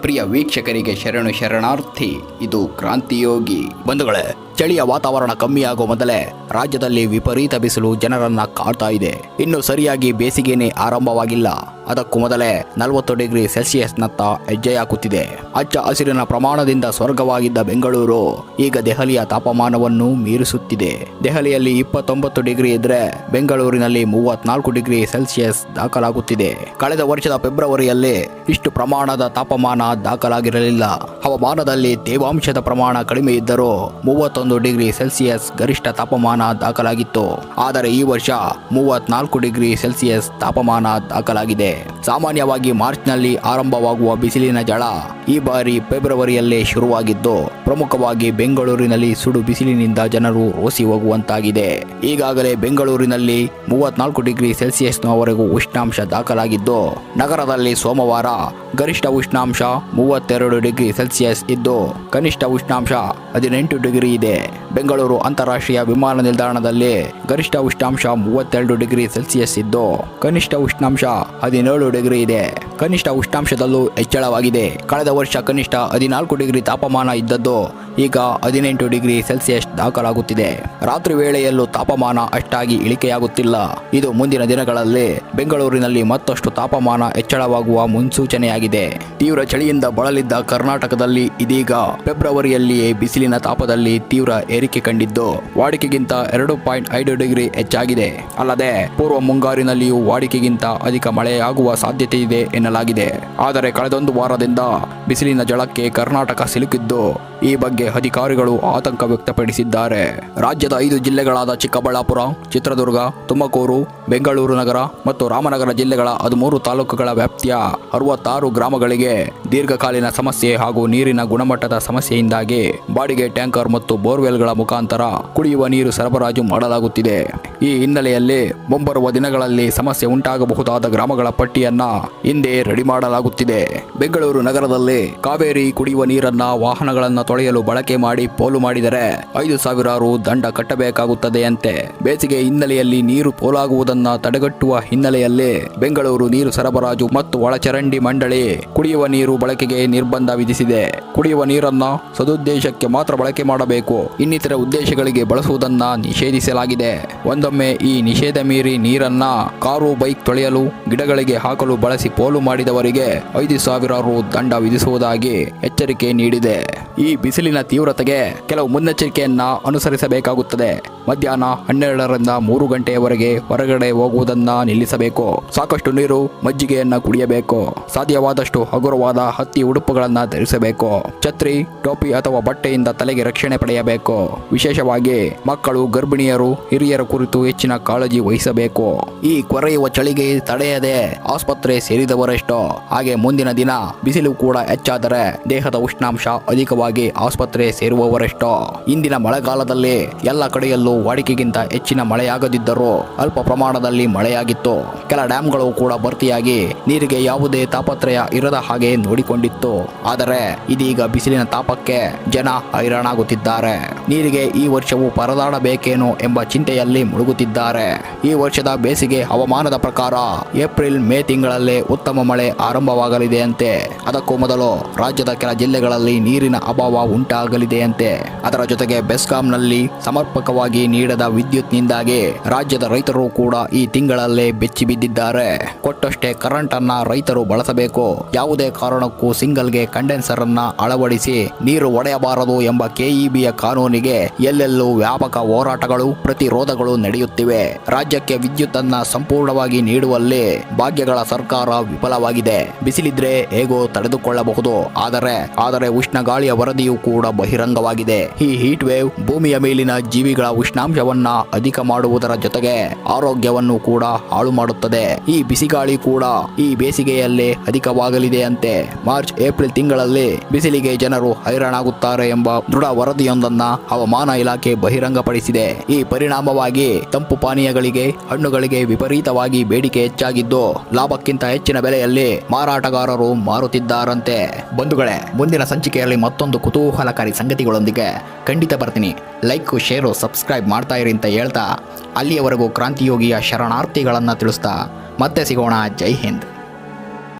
ಪ್ರಿಯ ವೀಕ್ಷಕರಿಗೆ ಶರಣು ಶರಣಾರ್ಥಿ, ಇದು ಕ್ರಾಂತಿಯೋಗಿ. ಬಂಧುಗಳೇ, ಚಳಿಯ ವಾತಾವರಣ ಕಮ್ಮಿಯಾಗುವ ಮೊದಲೇ ರಾಜ್ಯದಲ್ಲಿ ವಿಪರೀತ ಬಿಸಿಲು ಜನರನ್ನ ಕಾಡ್ತಾ ಇದೆ. ಇನ್ನು ಸರಿಯಾಗಿ ಬೇಸಿಗೆನೇ ಆರಂಭವಾಗಿಲ್ಲ. ಅದಕ್ಕೂ ಮೊದಲೇ ನಲವತ್ತು ಡಿಗ್ರಿ ಸೆಲ್ಸಿಯಸ್ನತ್ತ ಹೆಜ್ಜೆಯಾಗುತ್ತಿದೆ ಅಚ್ಚ ಹಸಿರಿನ ಪ್ರಮಾಣದಿಂದ ಸ್ವರ್ಗವಾಗಿದ್ದ ಬೆಂಗಳೂರು ಈಗ ದೆಹಲಿಯ ತಾಪಮಾನವನ್ನು ಮೀರಿಸುತ್ತಿದೆ. ದೆಹಲಿಯಲ್ಲಿ ಇಪ್ಪತ್ತೊಂಬತ್ತು ಡಿಗ್ರಿ ಇದ್ರೆ ಬೆಂಗಳೂರಿನಲ್ಲಿ ಮೂವತ್ನಾಲ್ಕು ಡಿಗ್ರಿ ಸೆಲ್ಸಿಯಸ್ ದಾಖಲಾಗುತ್ತಿದೆ. ಕಳೆದ ವರ್ಷದ ಫೆಬ್ರವರಿಯಲ್ಲಿ ಇಷ್ಟು ಪ್ರಮಾಣದ ತಾಪಮಾನ ದಾಖಲಾಗಿರಲಿಲ್ಲ. ಹವಾಮಾನದಲ್ಲಿ ತೇವಾಂಶದ ಪ್ರಮಾಣ ಕಡಿಮೆ ಇದ್ದರೂ ಮೂವತ್ತೊಂದು ಡಿಗ್ರಿ ಸೆಲ್ಸಿಯಸ್ ಗರಿಷ್ಠ ತಾಪಮಾನ ದಾಖಲಾಗಿತ್ತು. ಆದರೆ ಈ ವರ್ಷ ಮೂವತ್ನಾಲ್ಕು ಡಿಗ್ರಿ ಸೆಲ್ಸಿಯಸ್ ತಾಪಮಾನ ದಾಖಲಾಗಿದೆ. there. ಸಾಮಾನ್ಯವಾಗಿ ಮಾರ್ಚ್ನಲ್ಲಿ ಆರಂಭವಾಗುವ ಬಿಸಿಲಿನ ಜಳ ಈ ಬಾರಿ ಫೆಬ್ರವರಿಯಲ್ಲೇ ಶುರುವಾಗಿದ್ದು, ಪ್ರಮುಖವಾಗಿ ಬೆಂಗಳೂರಿನಲ್ಲಿ ಸುಡು ಬಿಸಿಲಿನಿಂದ ಜನರು ರೋಸಿ ಹೋಗುವಂತಾಗಿದೆ. ಈಗಾಗಲೇ ಬೆಂಗಳೂರಿನಲ್ಲಿ ಮೂವತ್ನಾಲ್ಕು ಡಿಗ್ರಿ ಸೆಲ್ಸಿಯಸ್ನವರೆಗೂ ಉಷ್ಣಾಂಶ ದಾಖಲಾಗಿದ್ದು, ನಗರದಲ್ಲಿ ಸೋಮವಾರ ಗರಿಷ್ಠ ಉಷ್ಣಾಂಶ ಮೂವತ್ತೆರಡು ಡಿಗ್ರಿ ಸೆಲ್ಸಿಯಸ್ ಇದ್ದು, ಕನಿಷ್ಠ ಉಷ್ಣಾಂಶ ಹದಿನೆಂಟು ಡಿಗ್ರಿ ಇದೆ. ಬೆಂಗಳೂರು ಅಂತಾರಾಷ್ಟ್ರೀಯ ವಿಮಾನ ನಿಲ್ದಾಣದಲ್ಲಿ ಗರಿಷ್ಠ ಉಷ್ಣಾಂಶ ಮೂವತ್ತೆರಡು ಡಿಗ್ರಿ ಸೆಲ್ಸಿಯಸ್ ಇದ್ದು, ಕನಿಷ್ಠ ಉಷ್ಣಾಂಶ ಹದಿನೇಳು ಡಿಗ್ರಿ ಇದೆ ಕನಿಷ್ಠ ಉಷ್ಣಾಂಶದಲ್ಲೂ ಹೆಚ್ಚಳವಾಗಿದೆ. ಕಳೆದ ವರ್ಷ ಕನಿಷ್ಠ ಹದಿನಾಲ್ಕು ಡಿಗ್ರಿ ತಾಪಮಾನ ಇದ್ದದ್ದು, ಈಗ ಹದಿನೆಂಟು ಡಿಗ್ರಿ ಸೆಲ್ಸಿಯಸ್ ದಾಖಲಾಗುತ್ತಿದೆ. ರಾತ್ರಿ ವೇಳೆಯಲ್ಲೂ ತಾಪಮಾನ ಅಷ್ಟಾಗಿ ಇಳಿಕೆಯಾಗುತ್ತಿಲ್ಲ. ಇದು ಮುಂದಿನ ದಿನಗಳಲ್ಲಿ ಬೆಂಗಳೂರಿನಲ್ಲಿ ಮತ್ತಷ್ಟು ತಾಪಮಾನ ಹೆಚ್ಚಳವಾಗುವ ಮುನ್ಸೂಚನೆಯಾಗಿದೆ. ತೀವ್ರ ಚಳಿಯಿಂದ ಬಳಲಿದ್ದ ಕರ್ನಾಟಕದಲ್ಲಿ ಇದೀಗ ಫೆಬ್ರವರಿಯಲ್ಲಿಯೇ ಬಿಸಿಲಿನ ತಾಪದಲ್ಲಿ ತೀವ್ರ ಏರಿಕೆ ಕಂಡಿದ್ದು, ವಾಡಿಕೆಗಿಂತ ಎರಡು ಪಾಯಿಂಟ್ ಐದು ಡಿಗ್ರಿ ಹೆಚ್ಚಾಗಿದೆ. ಅಲ್ಲದೆ, ಪೂರ್ವ ಮುಂಗಾರಿನಲ್ಲಿಯೂ ವಾಡಿಕೆಗಿಂತ ಅಧಿಕ ಮಳೆಯಾಗುವ ಸಾಧ್ಯತೆ ಇದೆ ಎನ್ನಲಾಗಿದೆ. ಆದರೆ ಕಳೆದೊಂದು ವಾರದಿಂದ ಬಿಸಿಲಿನ ಜಳಕ್ಕೆ ಕರ್ನಾಟಕ ಸಿಲುಕಿದ್ದು, ಈ ಬಗ್ಗೆ ಅಧಿಕಾರಿಗಳು ಆತಂಕ ವ್ಯಕ್ತಪಡಿಸಿದ್ದಾರೆ. ರಾಜ್ಯದ ಐದು ಜಿಲ್ಲೆಗಳಾದ ಚಿಕ್ಕಬಳ್ಳಾಪುರ, ಚಿತ್ರದುರ್ಗ, ತುಮಕೂರು, ಬೆಂಗಳೂರು ನಗರ ಮತ್ತು ರಾಮನಗರ ಜಿಲ್ಲೆಗಳ ಹದಿಮೂರು ತಾಲೂಕುಗಳ ವ್ಯಾಪ್ತಿಯ ಅರವತ್ತಾರು ಗ್ರಾಮಗಳಿಗೆ ದೀರ್ಘಕಾಲೀನ ಸಮಸ್ಯೆ ಹಾಗೂ ನೀರಿನ ಗುಣಮಟ್ಟದ ಸಮಸ್ಯೆಯಿಂದಾಗಿ ಬಾಡಿಗೆ ಟ್ಯಾಂಕರ್ ಮತ್ತು ಬೋರ್ವೆಲ್ಗಳ ಮುಖಾಂತರ ಕುಡಿಯುವ ನೀರು ಸರಬರಾಜು ಮಾಡಲಾಗುತ್ತಿದೆ. ಈ ಹಿನ್ನೆಲೆಯಲ್ಲಿ ಮುಂಬರುವ ದಿನಗಳಲ್ಲಿ ಸಮಸ್ಯೆ ಉಂಟಾಗಬಹುದಾದ ಗ್ರಾಮಗಳ ಪಟ್ಟಿಯನ್ನ ಹಿಂದೆ ರೆಡಿ ಮಾಡಲಾಗುತ್ತಿದೆ. ಬೆಂಗಳೂರು ನಗರದಲ್ಲಿ ಕಾವೇರಿ ಕುಡಿಯುವ ನೀರನ್ನ ವಾಹನಗಳನ್ನು ತೊಳೆಯಲು ಬಳಕೆ ಮಾಡಿ ಪೋಲು ಮಾಡಿದರೆ ಐದು ಸಾವಿರಾರು ದಂಡ ಕಟ್ಟಬೇಕಾಗುತ್ತದೆಯಂತೆ ಬೇಸಿಗೆ ಹಿನ್ನೆಲೆಯಲ್ಲಿ ನೀರು ಪೋಲಾಗುವುದನ್ನ ತಡೆಗಟ್ಟುವ ಹಿನ್ನೆಲೆಯಲ್ಲಿ ಬೆಂಗಳೂರು ನೀರು ಸರಬರಾಜು ಮತ್ತು ಒಳಚರಂಡಿ ಮಂಡಳಿ ಕುಡಿಯುವ ನೀರು ಬಳಕೆಗೆ ನಿರ್ಬಂಧ ವಿಧಿಸಿದೆ. ಕುಡಿಯುವ ನೀರನ್ನ ಸದುದ್ದೇಶಕ್ಕೆ ಮಾತ್ರ ಬಳಕೆ ಮಾಡಬೇಕು. ಇನ್ನಿತರ ಉದ್ದೇಶಗಳಿಗೆ ಬಳಸುವುದನ್ನ ನಿಷೇಧಿಸಲಾಗಿದೆ. ಒಂದೊಮ್ಮೆ ಈ ನಿಷೇಧ ಮೀರಿ ನೀರನ್ನ ಕಾರು, ಬೈಕ್ ತೊಳೆಯಲು, ಗಿಡಗಳಿಗೆ ಹಾಕಲು ಬಳಸಿ ಪೋಲು ಮಾಡಿದವರಿಗೆ ಐದು ಸಾವಿರ ರು ದಂಡ ವಿಧಿಸುವುದಾಗಿ ಎಚ್ಚರಿಕೆ ನೀಡಿದೆ. ಈ ಬಿಸಿಲಿನ ತೀವ್ರತೆಗೆ ಕೆಲವು ಮುನ್ನೆಚ್ಚರಿಕೆಯನ್ನ ಅನುಸರಿಸಬೇಕಾಗುತ್ತದೆ. ಮಧ್ಯಾಹ್ನ ಹನ್ನೆರಡರಿಂದ ಮೂರು ಗಂಟೆಯವರೆಗೆ ಹೊರಗಡೆ ಹೋಗುವುದನ್ನ ನಿಲ್ಲಿಸಬೇಕು. ಸಾಕಷ್ಟು ನೀರು ಮಜ್ಜಿಗೆಯನ್ನ ಕುಡಿಯಬೇಕು. ಸಾಧ್ಯವಾದಷ್ಟು ಹಗುರವಾದ ಹತ್ತಿ ಉಡುಪುಗಳನ್ನ ಧರಿಸಬೇಕು. ಛತ್ರಿ, ಟೋಪಿ ಅಥವಾ ಬಟ್ಟೆಯಿಂದ ತಲೆಗೆ ರಕ್ಷಣೆ ಪಡೆಯಬೇಕು. ವಿಶೇಷವಾಗಿ ಮಕ್ಕಳು, ಗರ್ಭಿಣಿಯರು, ಹಿರಿಯರ ಕುರಿತು ಹೆಚ್ಚಿನ ಕಾಳಜಿ ವಹಿಸಬೇಕು. ಈ ಕೊರೆಯುವ ಚಳಿಗೆ ತಡೆಯದೆ ಆಸ್ಪತ್ರೆ ಸೇರಿದವರೆಷ್ಟೋ, ಹಾಗೆ ಮುಂದಿನ ದಿನ ಬಿಸಿಲು ಕೂಡ ಹೆಚ್ಚಾದರೆ ದೇಹದ ಉಷ್ಣಾಂಶ ಅಧಿಕವಾಗಿ ಆಸ್ಪತ್ರೆ ಸೇರುವವರೆಷ್ಟೋ. ಇಂದಿನ ಮಳೆಗಾಲದಲ್ಲಿ ಎಲ್ಲ ಕಡೆಯಲ್ಲೂ ವಾಡಿಕೆಗಿಂತ ಹೆಚ್ಚಿನ ಮಳೆಯಾಗದಿದ್ದರೂ ಅಲ್ಪ ಪ್ರಮಾಣದಲ್ಲಿ ಮಳೆಯಾಗಿತ್ತು. ಕೆಲ ಡ್ಯಾಂಗಳು ಕೂಡ ಭರ್ತಿಯಾಗಿ ನೀರಿಗೆ ಯಾವುದೇ ತಾಪತ್ರಯ ಇರದ ಹಾಗೆ ನೋಡಿಕೊಂಡಿತ್ತು. ಆದರೆ ಇದೀಗ ಬಿಸಿಲಿನ ತಾಪಕ್ಕೆ ಜನ ಹೈರಾಣಾಗುತ್ತಿದ್ದಾರೆ. ನೀರಿಗೆ ಈ ವರ್ಷವೂ ಪರದಾಡಬೇಕೇನೋ ಎಂಬ ಚಿಂತೆಯಲ್ಲಿ ಮುಳುಗುತ್ತಿದ್ದಾರೆ. ಈ ವರ್ಷದ ಬೇಸಿಗೆ ಹವಾಮಾನದ ಪ್ರಕಾರ ಏಪ್ರಿಲ್, ಮೇ ತಿಂಗಳಲ್ಲೇ ಉತ್ತಮ ಮಳೆ ಆರಂಭವಾಗಲಿದೆಯಂತೆ. ಅದಕ್ಕೂ ಮೊದಲು ರಾಜ್ಯದ ಕೆಲ ಜಿಲ್ಲೆಗಳಲ್ಲಿ ನೀರಿನ ಅಭಾವ ಉಂಟಾಗಲಿದೆಯಂತೆ. ಅದರ ಜೊತೆಗೆ ಬೆಸ್ಕಾಂನಲ್ಲಿ ಸಮರ್ಪಕವಾಗಿ ನೀಡದ ವಿದ್ಯುತ್ನಿಂದಾಗಿ ರಾಜ್ಯದ ರೈತರು ಕೂಡ ಈ ತಿಂಗಳಲ್ಲೇ ಬೆಚ್ಚಿ ಬಿದ್ದಿದ್ದಾರೆ. ಕೊಟ್ಟಷ್ಟೇ ಕರೆಂಟ್ ಅನ್ನ ರೈತರು ಬಳಸಬೇಕು. ಯಾವುದೇ ಕಾರಣಕ್ಕೂ ಸಿಂಗಲ್ಗೆ ಕಂಡೆನ್ಸರ್ ಅನ್ನ ಅಳವಡಿಸಿ ನೀರು ಒಡೆಯಬಾರದು ಎಂಬ ಕೆಇಬಿಯ ಕಾನೂನಿಗೆ ಎಲ್ಲೆಲ್ಲೂ ವ್ಯಾಪಕ ಹೋರಾಟಗಳು, ಪ್ರತಿರೋಧಗಳು ನಡೆಯುತ್ತಿವೆ. ರಾಜ್ಯಕ್ಕೆ ವಿದ್ಯುತ್ ಅನ್ನ ಸಂಪೂರ್ಣವಾಗಿ ನೀಡುವಲ್ಲಿ ಭಾಗ್ಯಗಳ ಸರ್ಕಾರ ವಿಫಲವಾಗಿದೆ. ಬಿಸಿಲಿದ್ರೆ ಹೇಗೋ ತಡೆದುಕೊಳ್ಳಬಹುದು. ಆದರೆ ಆದರೆ ಉಷ್ಣ ಗಾಳಿಯ ವರದಿಯೂ ಕೂಡ ಬಹಿರಂಗವಾಗಿದೆ. ಈ ಹೀಟ್ ವೇವ್ ಭೂಮಿಯ ಮೇಲಿನ ಜೀವಿಗಳ ಉಷ್ಣಾಂಶವನ್ನ ಅಧಿಕ ಮಾಡುವುದರ ಜೊತೆಗೆ ಆರೋಗ್ಯವನ್ನು ಕೂಡ ಹಾಳು ಮಾಡುತ್ತದೆ. ಈ ಬಿಸಿಗಾಳಿ ಕೂಡ ಈ ಬೇಸಿಗೆಯಲ್ಲೇ ಅಧಿಕವಾಗಲಿದೆ ಅಂತೆ. ಮಾರ್ಚ್, ಏಪ್ರಿಲ್ ತಿಂಗಳಲ್ಲಿ ಬಿಸಿಲಿಗೆ ಜನರು ಹೈರಾಣಾಗುತ್ತಾರೆ ಎಂಬ ದೃಢ ವರದಿಯೊಂದನ್ನ ಹವಾಮಾನ ಇಲಾಖೆ ಬಹಿರಂಗಪಡಿಸಿದೆ. ಈ ಪರಿಣಾಮವಾಗಿ ತಂಪು ಪಾನೀಯಗಳಿಗೆ, ಹಣ್ಣುಗಳಿಗೆ ವಿಪರೀತವಾಗಿ ಬೇಡಿಕೆ ಹೆಚ್ಚಾಗಿದ್ದು, ಲಾಭಕ್ಕಿಂತ ಹೆಚ್ಚಿನ ಬೆಲೆಯಲ್ಲಿ ಮಾರಾಟಗಾರರು ಮಾರುತ್ತಿದ್ದಾರಂತೆ. ಬಂಧುಗಳೇ, ಮುಂದಿನ ಸಂಚಿಕೆಯಲ್ಲಿ ಮತ್ತೊಂದು ಕುತೂಹಲಕಾರಿ ಸಂಗತಿಗಳೊಂದಿಗೆ ಖಂಡಿತ ಬರ್ತೀನಿ. ಲೈಕ್, ಶೇರು, ಸಬ್ಸ್ಕ್ರೈಬ್ ಮಾಡ್ತಾ ಇರಿ ಅಂತ ಹೇಳ್ತಾ, ಅಲ್ಲಿಯವರೆಗೂ ಕ್ರಾಂತಿಯೋಗಿಯ ಶರಣಾರ್ಥಿಗಳನ್ನು ತಿಳಿಸ್ತಾ, ಮತ್ತೆ ಸಿಗೋಣ. ಜೈ ಹಿಂದ್.